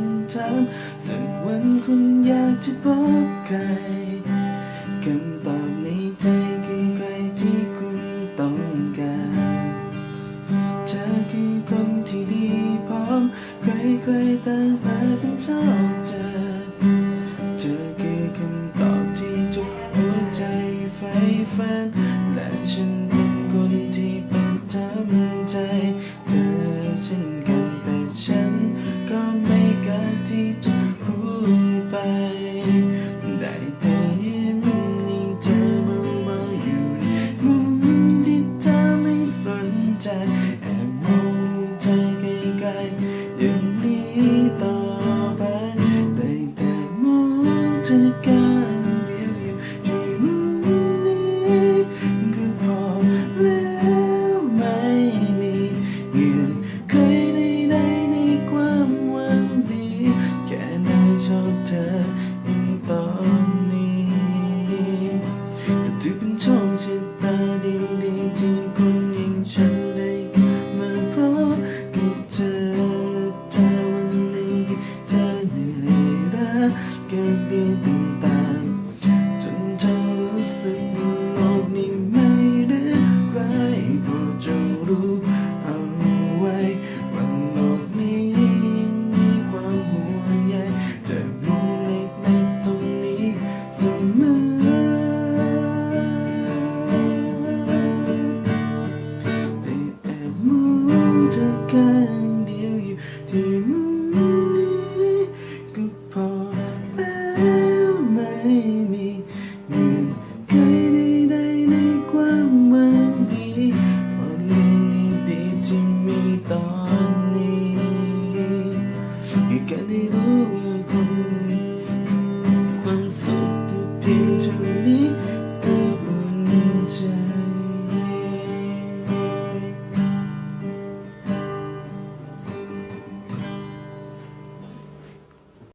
ำถามสักวันคุณอยากจะบอกใครคำตอบในใจคือใครที่คุณต้องการเธอคือคนที่ดีพร้อมใครๆต่างพากันชอบ que pinta